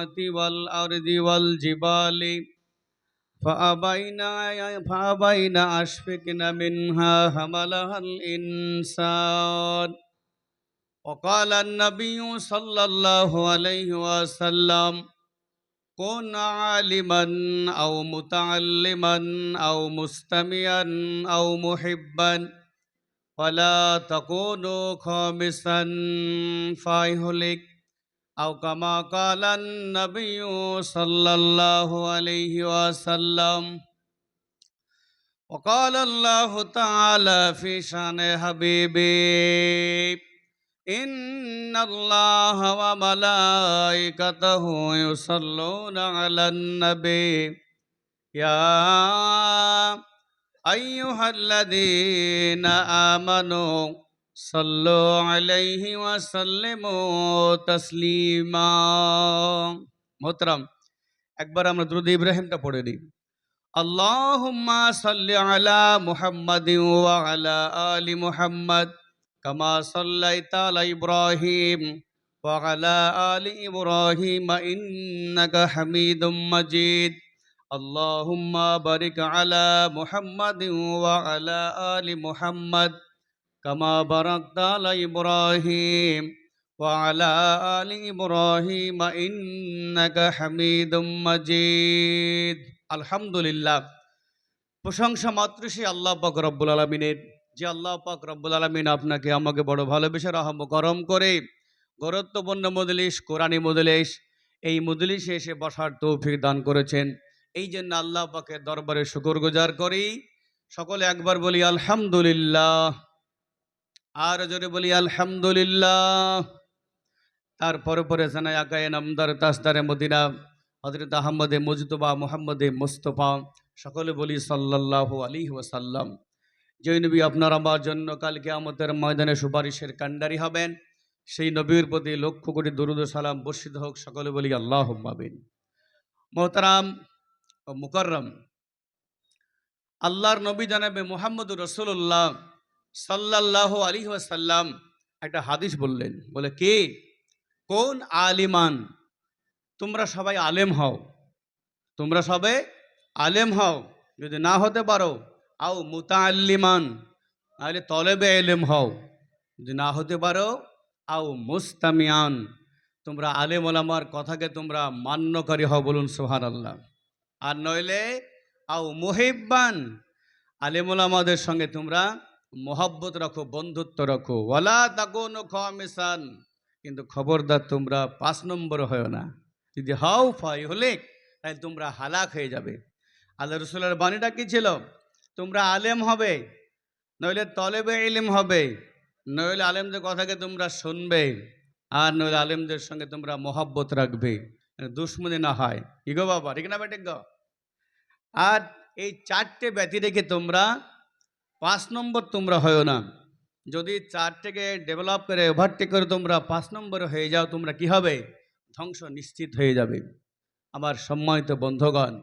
السماوات والأرض والجبال فأبين فأبين أشفقن منها حملها الإنسان. وقال النبي صلى الله عليه وسلم كن عالما أو متعلما أو مستمعا أو محبا ولا تكونوا خامسا. فيهلك أو كما قال النبي صلى الله عليه وسلم. وقال الله تعالى في شأن حبيبي إن الله وملائكته يصلون على النبي. يا أيها الذين آمنوا صلوا عليه وسلموا تسليما মোহতরম একবার আমরা দ্রুদ ইব্রাহিমটা পড়ে নিই আল্লাহুম্মা সাল্লি আলা মুহাম্মাদিন ওয়া আলা আলি মুহাম্মাদ কামা সাল্লাইতা আলা ইব্রাহিম ওয়া আলা আলি ইব্রাহিম ইন্নাকা হামিদুম মাজিদ اللهم بارك على محمد وعلى آل محمد كما باركت على إبراهيم وعلى آل إبراهيم إنك حميد مجيد الحمد لله প্রশংসা মাত্র সে আল্লাহ পাক রব্বুল আলমিনের যে আল্লাহ পাক রব্বুল আলমিন আপনাকে আমাকে বড় ভালোবেসে রহম করম করে গুরুত্বপূর্ণ মদলিস কোরআনী মদলিস এই মদলিসে এসে বসার তৌফিক দান করেছেন এই জন্য আল্লাহ পাকের দরবারে শুকর গুজার করি সকলে একবার বলি আলহামদুলিল্লাহ আর জোরে বলি, আলহামদুলিল্লাহ। তারপরে পরে সানায় আকায় নামদার তাস্তারে মদিনা হজরত আহমদে মুজতবা, মোহাম্মদে মুস্তফা, সকলে বলি, সাল্লাল্লাহু আলী ওয়াসাল্লাম। যে নবী আপনার আমার জন্য কালকে আমতের ময়দানে সুপারিশের কান্ডারি হবেন, সেই নবীর প্রতি লক্ষ কোটি দরুদ সালাম বর্ষিত হোক, সকলে বলি আল্লাহ মাবিন মোহতারাম ও মুকররম, আল্লাহর নবী জানাবে মোহাম্মদ রসুল্লাহ সাল্লাল্লাহু আলী ওয়াসাল্লাম একটা হাদিস বললেন, বলে, কে? কোন আলিমান? তোমরা সবাই আলেম হও। তোমরা সবে আলেম হও। যদি না হতে পারো, আও মুতাআল্লিমান তাহলে তলেবে এলেম হও। যদি না হতে পারো, আও মুস্তামিয়ান তোমরা আলেম ওলামার কথাকে তোমরা মান্যকারী হও বলুন সোহান আল্লাহ আর নইলে, আও মুহিব্বান, আলেম ওলামাদের সঙ্গে তোমরা মোহাব্বত রাখো, বন্ধুত্ব রাখো। ওয়ালা তাকুন খামিসান। কিন্তু খবরদার তোমরা পাঁচ নম্বর হয় না। যদি হাও ফাই হলে, তাহলে তোমরা হালাক হয়ে যাবে। আল্লাহ রসুলের বাণীটা কি ছিল? তোমরা আলেম হবে, নইলে তলেবে ইলিম হবে। নইলে আলেমদের কথাকে তোমরা শুনবে, আর নইলে আলেমদের সঙ্গে তোমরা মহাব্বত রাখবে। দুশ্মনী না হয়। কি গো বাবা, ঠিক না বেটে গো? আর এই চারটে ব্যতি রেখে তোমরা পাঁচ নম্বর তোমরা হয় না। যদি চারটেকে ডেভেলপ করে ওভারটেক করে তোমরা পাঁচ নম্বর হয়ে যাও, তোমরা কি হবে? ধ্বংস নিশ্চিত হয়ে যাবে। আমার সম্মানিত বন্ধগণ,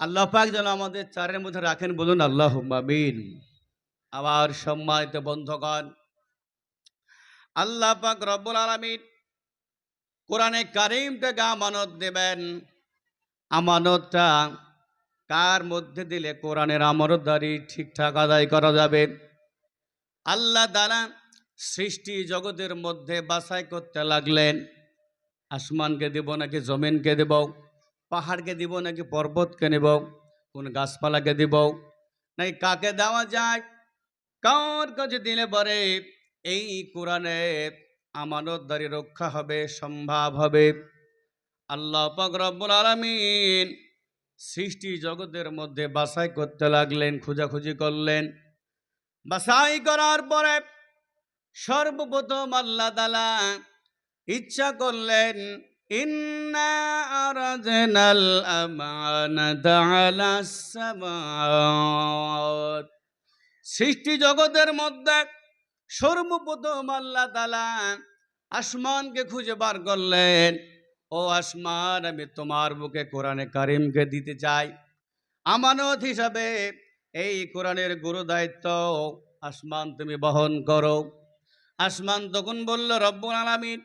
আল্লাহ পাক যেন আমাদের চারের মধ্যে রাখেন বলুন আল্লাহ মামিন আমার সম্মানিত বন্ধগণ, আল্লাহ পাক রব্বুল আলমিন কোরআনে কারিমটাকে আমানত দেবেন। আমানতটা কার মধ্যে দিলে কোরআনের আমরতদারি ঠিকঠাক আদায় করা যাবে? আল্লাহ দ্বারা সৃষ্টি জগতের মধ্যে বাছাই করতে লাগলেন। আসমানকে দেব নাকি জমিনকে দেব? পাহাড়কে দিব নাকি পর্বতকে নেব? কোন গাছপালাকে দিব? নাকি কাকে দেওয়া যায়? কার কাছে দিলে পরে এই কোরআনে আমানতদারি রক্ষা হবে, সম্ভব হবে? আল্লাহ পাক রব্বুল আলামিন সৃষ্টি জগতের মধ্যে বাসাই করতে লাগলেন, খোঁজাখুঁজি করলেন। বাসাই করার পরে সর্বপ্রথম আল্লাহ তালা ইচ্ছা করলেন সৃষ্টি জগতের মধ্যে সর্বপ্রথম আল্লাহ তালা আসমানকে খুঁজে বার করলেন। ও আসমান, আমি তোমার বুকে কোরআনে কারিমকে দিতে চাই। আমানত হিসাবে এই কোরআনের গুরু দায়িত্ব আসমান তুমি বহন করো। আসমান তখন বলল, রব্বুল আলামিন,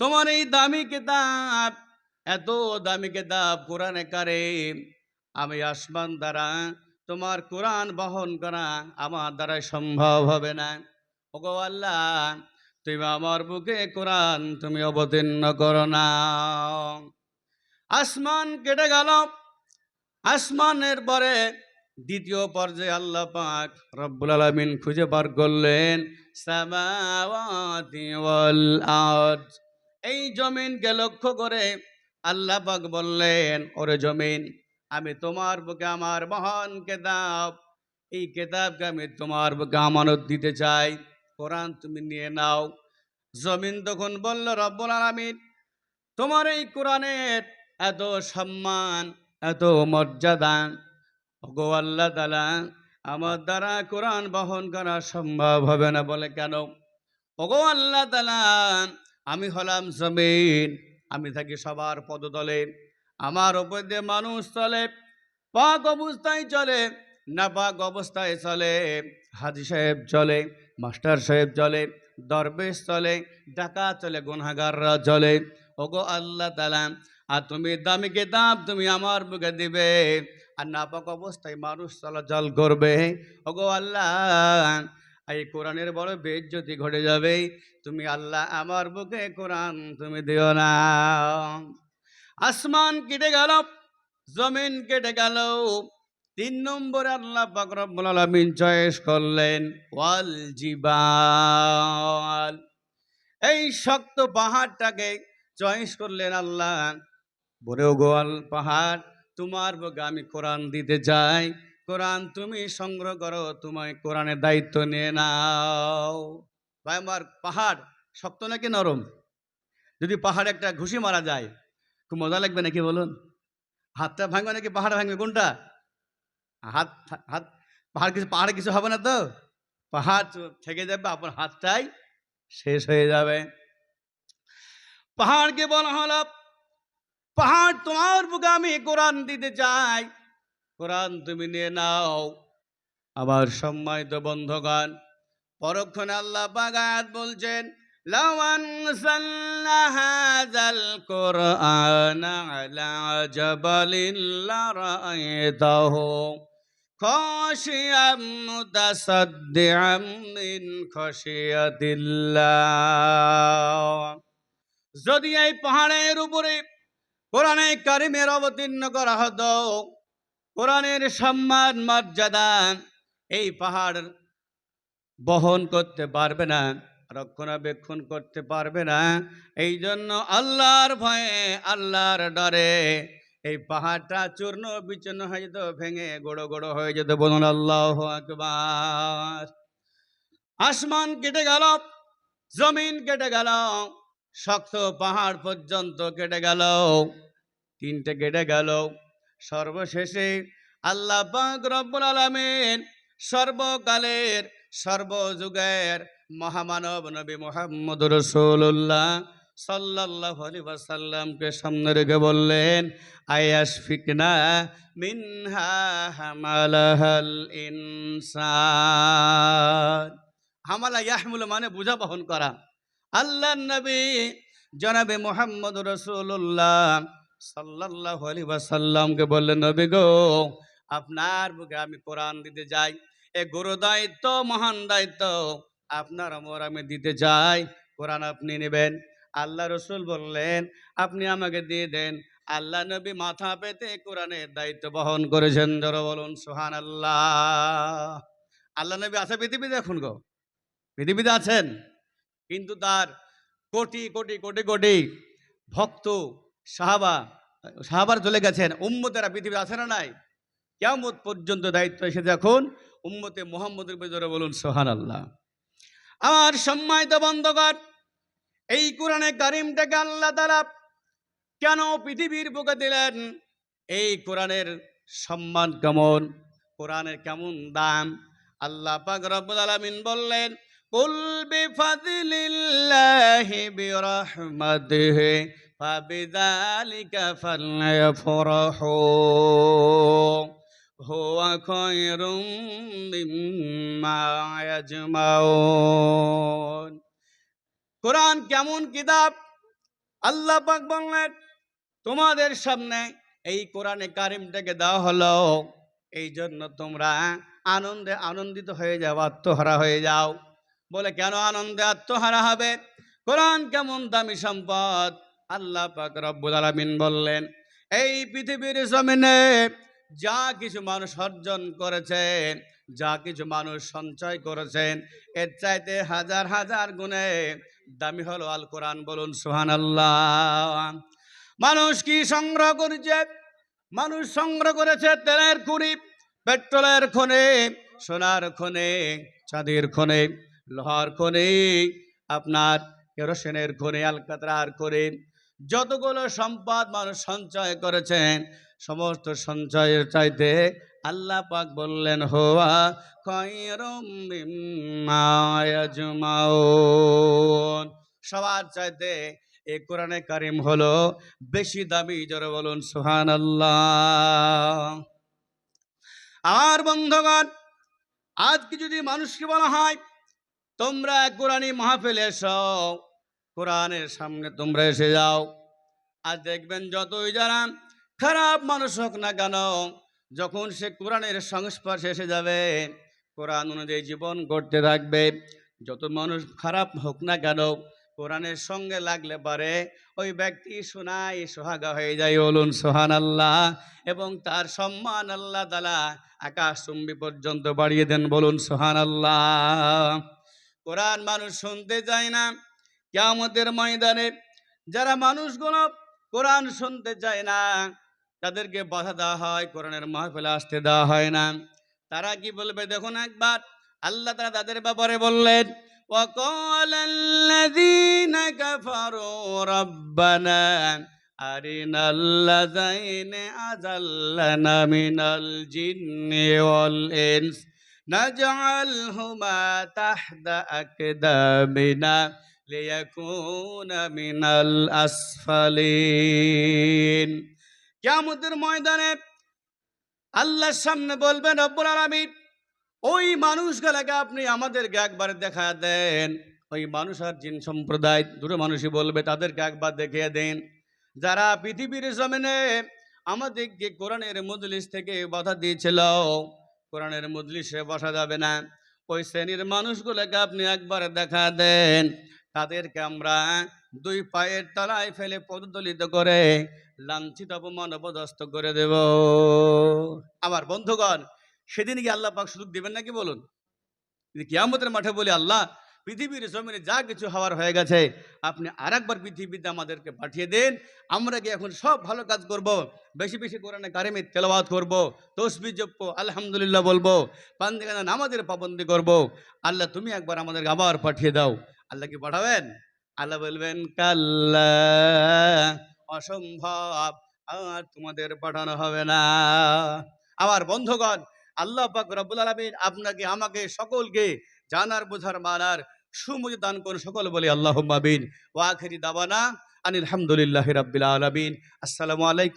তোমার এই দামি কিতাব, এত দামি কেতাব কোরআনে কারিম, আমি আসমান দ্বারা তোমার কোরআন বহন করা আমার দ্বারা সম্ভব হবে না। ওগো আল্লাহ তুমি আমার বুকে কোরআন তুমি অবতীর্ণ করো না। আসমান কেটে গেল। আসমানের পরে দ্বিতীয় পর্যায়ে আল্লাহ পাক রব্বুল আলামিন খুঁজে বার করলেন এই জমিনকে লক্ষ্য করে আল্লাহ পাক বললেন, ওরে জমিন, আমি তোমার বুকে আমার মহান কেতাব, এই কেতাবকে আমি তোমার বুকে আমানত দিতে চাই। কোরআন তুমি নিয়ে নাও। জমিন তখন বলল, রব্বুল আলামিন, তোমার এই কোরআনের এত সম্মান, এত মর্যাদা গো আল্লাহ তালা আমার দ্বারা কোরআন বহন করা সম্ভব হবে না। বলে, কেন? ওগো আল্লাহ তালা আমি হলাম জমিন, আমি থাকি সবার পদতলে, আমার ওপর দিয়ে মানুষ চলে, পাক অবস্থায় চলে না পাক অবস্থায় চলে, হাজি সাহেব চলে মাস্টার সাহেব চলে, দরবেশ চলে ডাকা চলে গুনাগাররা চলে। ওগো আল্লাহ তালা আর তুমি দামি কেতাব তুমি আমার বুকে দিবে, আর নাপাক অবস্থায় মানুষ চলাচল করবে। ওগো আল্লাহ, এই কোরআনের বড় বেজ্জতি ঘটে যাবে। তুমি আল্লাহ আমার বুকে কোরআন তুমি দিও না। আসমান কেটে গেল, জমিন কেটে গেল তিন নম্বরে আল্লাহ পাক রব্বুল আলামিন চয়েস করলেন, ওয়াল জিবাল। এই শক্ত পাহাড়টাকে চয়েস করলেন আল্লাহ। বড় গোয়াল পাহাড়, তোমার বুকে আমি কোরআন দিতে চাই। কোরআন তুমি সংগ্রহ করো, তোমায় কোরআনের দায়িত্ব নিয়ে নাও। ভাই, আমার পাহাড় শক্ত নাকি নরম? যদি পাহাড়ে একটা ঘুষি মারা যায়, খুব মজা লাগবে নাকি বলুন? হাতটা ভাঙবে নাকি পাহাড় ভাঙবে? কোনটা? হাত হাত পাহাড় কিছু পাহাড়ে কিছু হবে না তো? পাহাড় থেকে যাবে, আপনার হাতটাই শেষ হয়ে যাবে। পাহাড়কে বলা হলো, পাহাড় তোমার বুকে আমি কোরআন দিতে চাই। কোরআন তুমি নিয়ে নাও। আবার সম্মানিত বন্ধগান পরক্ষণে আল্লাহ বাগাত বলছেন লাওয়ান সাল্লাহাজাল কোরআন আলা জাবালিন মুতাসাদ্দিআম মিন খাশিয়াতিল্লাহ যদি এই পাহাড়ের উপরে কোরআনে কারিমের অবতীর্ণ করা হতো, কোরআনের সম্মান, মর্যাদা এই পাহাড় বহন করতে পারবে না, রক্ষণাবেক্ষণ করতে পারবে না এই জন্য আল্লাহর ভয়ে, আল্লাহর ডরে এই পাহাড়টা চূর্ণ বিচ্ছিন্ন হয়ে যেত, ভেঙে গোড়ো গোড়ো হয়ে যেত বলুন আল্লাহ আকবার। আসমান কেটে গেল, জমিন কেটে গেল, শক্ত পাহাড় পর্যন্ত কেটে গেল, তিনটে কেটে গেল। সর্বশেষে আল্লাহ রব্বুল আলামিন সর্বকালের, সর্বযুগের মহামানব নবী মোহাম্মদ রসুল্লাহ আলাইহি ওয়াসাল্লামকে সামনে রেখে বললেন আয়াস ফিকনা মিনহা হামালাহাল ইনসান? হামালা ইয়াহমুল মানে বোঝা বহন করা। আল্লাহ নবী জনাবে মোহাম্মদ রসুল্লাহ সাল্লাহ আলী বললেন, নবী গো, আপনার বুকে আমি কোরআন দিতে যাই এ গুরু দায়িত্ব, মহান দায়িত্ব। আপনার আমর আমি দিতে চাই। কোরআন আপনি নেবেন। আল্লাহ রসুল বললেন, আপনি আমাকে দিয়ে দেন। আল্লাহ নবী মাথা পেতে কোরআনের দায়িত্ব বহন করেছেন। ধরো বলুন সোহান আল্লাহ আল্লাহ নবী আছে পৃথিবীতে এখন গো? পৃথিবীতে আছেন? কিন্তু তার কোটি কোটি কোটি কোটি ভক্ত, সাহাবা, সাহাবার চলে গেছেন। উম্মতেরা পৃথিবী আছে না নাই? কেমন পর্যন্ত দায়িত্ব এসে দেখুন উম্মতে মোহাম্মদের ভিতরে বলুন সোহান আল্লাহ আমার সম্মানিত বন্ধকর এই কোরআনে কারিমটাকে আল্লাহ তালা কেন পৃথিবীর বুকে দিলেন? এই কোরআনের সম্মান কেমন? কোরআনের কেমন দাম? আল্লাহ পাক রব্বুল আলামিন বললেন, কুল বিফাদিলিল্লাহি বিরহমাতিহি ফাবিযালিকা ফালইফরাহু হুয়া খায়রুম মিম্মা ইয়াজমাউন। কোরআন কেমন কিতাব? আল্লাহ পাক বললেন, তোমাদের সামনে এই কোরআনে কারিমটাকে দেওয়া হলো। এই জন্য তোমরা আনন্দে আনন্দিত হয়ে যাও, আত্মহারা হয়ে যাও। বলে, কেন আনন্দে আত্মহারা হবে? কোরআন কেমন দামি সম্পদ? আল্লাহ পাক রব্বুল আলামিন বললেন, এই পৃথিবীর জমিনে যা কিছু মানুষ অর্জন করেছেন যা কিছু মানুষ সঞ্চয় করেছেন এর চাইতে হাজার হাজার গুণে দামি হলো আল কোরআন বলুন সোহান আল্লাহ মানুষ কি সংগ্রহ করেছে? মানুষ সংগ্রহ করেছে তেলের খুনি, পেট্রোলের খনে, সোনার খনে, চাঁদের খনে, লোহার খনে, আপনার কেরোসিনের খনে, আলকাতরার খনে। যতগুলো সম্পদ মানুষ সঞ্চয় করেছেন, সমস্ত সঞ্চয়ের চাইতে আল্লাহ পাক বললেন, হোয়া খয়রুম মিম্মা ইয়াজমাউন। সবার চাইতে এই কোরআনে কারিম হলো বেশি দামি, জোরে বলুন সুহান আল্লাহ আর বন্ধগণ, আজকে যদি মানুষকে বলা হয়, তোমরা এক কোরআনী মাহফিলে এসো, কোরআনের সামনে তোমরা এসে যাও। আর দেখবেন যতই যারা খারাপ মানুষ হোক না কেন যখন সে কোরআনের সংস্পর্শে এসে যাবে, কোরআন অনুযায়ী জীবন করতে থাকবে। যত মানুষ খারাপ হোক না কেন, কোরআনের সঙ্গে লাগলে পারে ওই ব্যক্তি শোনাই সোহাগা হয়ে যায় বলুন সোহান আল্লাহ এবং তার সম্মান আল্লাহ তালা আকাশ চুম্বি পর্যন্ত বাড়িয়ে দেন বলুন সোহান আল্লাহ কোরআন মানুষ শুনতে চায় না। কেয়ামতের ময়দানে যারা মানুষগুলো কোরআন শুনতে চায় না তাদেরকে বাধা দেওয়া হয় কোরআনের মাহফিলে আসতে দেওয়া হয় না তারা কি বলবে দেখুন একবার আল্লাহ তারা তাদের ব্যাপারে বললেন وقال الذين كفروا ربنا أرنا الذين أذلنا من الجن والإنس نجعلهما تحت أقدامنا ليكون من الأسفلين কেয়ামতের ময়দানে আল্লাহর সামনে বলবেন, রব্বুল আলামিন, ওই মানুষগুলাকে আপনি আমাদেরকে একবার দেখা দেন। ওই মানুষ আর জিন সম্প্রদায়, দুটো মানুষই বলবে, তাদেরকে একবার দেখিয়ে দেন। যারা পৃথিবীর জমিনে আমাদেরকে কোরআনের মজলিস থেকে বাধা দিয়েছিল, কোরআনের মজলিসে বসা যাবে না। ওই শ্রেণির মানুষগুলোকে আপনি একবার দেখা দেন। তাদেরকে আমরা দুই পায়ের তলায় ফেলে পদদলিত করে লাঞ্ছিত, অপমান, অপদস্থ করে দেব। আমার বন্ধুগণ, সেদিন কি আল্লাহ পাক সুযোগ দেবেন নাকি বলুন? কিয়ামতের মাঠে বলি, আল্লাহ, পৃথিবীর জমিনে যা কিছু হওয়ার হয়ে গেছে, আপনি আরেকবার পৃথিবীতে আমাদেরকে পাঠিয়ে দিন। আমরা কি এখন সব ভালো কাজ করব? বেশি বেশি কোরআনে কারিমে তেলাওয়াত করব, তসবি জপ্প আলহামদুলিল্লাহ বলব, পান্দিগানা নামাজের পাবন্দি করব। আল্লাহ, তুমি একবার আমাদেরকে আবার পাঠিয়ে দাও। আল্লাহ কি পাঠাবেন? আল্লাহ বলবেন অসম্ভব, আর তোমাদের পাঠানো হবে না। আমার বন্ধুগণ, আল্লাহ পাক রব্বুল আলমিন আপনাকে, আমাকে সকলকে জানার, বোঝার, মানার, সুমুজ দান করুন সকল বলে আল্লাহ মাবিন ওয়াখেরি দাবানা আনিল হামদুলিল্লাহ রাব্বিল আলামিন। আসসালামু আলাইকুম।